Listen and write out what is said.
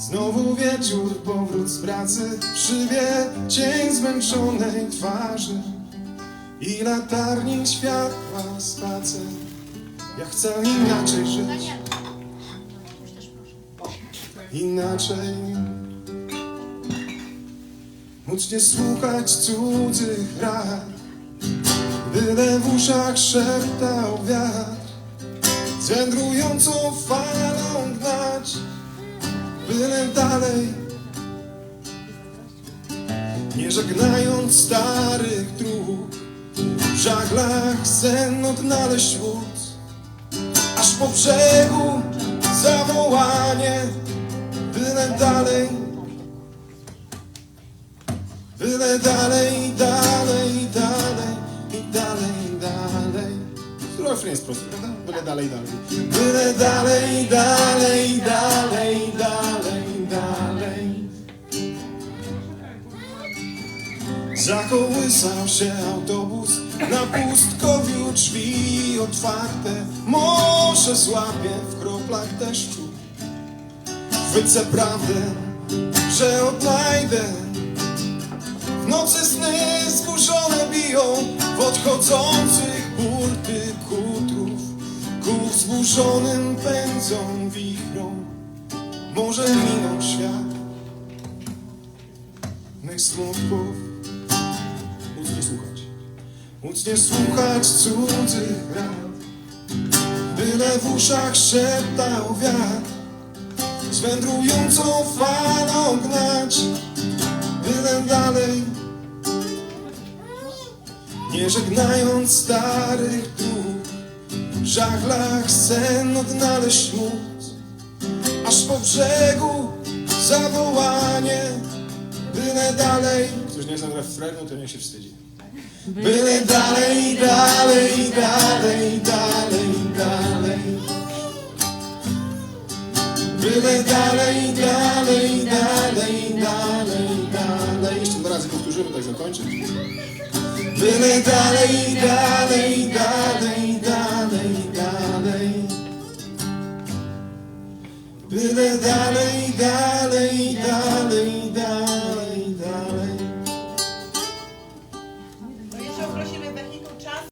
Znowu wieczór, powrót z pracy. Szybie cień zmęczonej twarzy. I latarni światła spacer. Ja chcę inaczej żyć. Inaczej. Móc nie słuchać cudzych rad. Byle w uszach szeptał wiatr. Z wędrującą Dalej Nie żegnając starych dróg W żaglach sen odnaleźć łódź Aż po brzegu zawołanie Byle dalej Byle dalej, dalej, dalej i dalej, dalej. Refren jest prosty, prawda? Byle dalej, dalej. Byle dalej, dalej, dalej, Zakołysał się autobus na pustkowiu drzwi otwarte. Może złapie w kroplach deszczu. Chwycę prawdę, że odnajdę w nocy sny zburzone biją w odchodzących burty kutrów. Ku zburzonym pędzą wichrą. Może minął świat mych smutków. Nie słuchać. Móc nie słuchać cudzych rad. Byle w uszach szeptał wiatr. Z wędrującą falą gnać byle dalej Nie żegnając starych dróg W żaglach sen odnaleźć móc Aż po brzegu zawołanie Byle dalej Ktoś nie zna refrenu, to nie się wstydzi Byle dalej, dalej, dalej, dalej, dalej Byle dalej, dalej, dalej, dalej, dalej. Jeszcze dwa razy powtórzymy, tak zakończyć. Byle dalej, dalej, dalej, dalej, dalej. Byle dalej, dalej, dalej,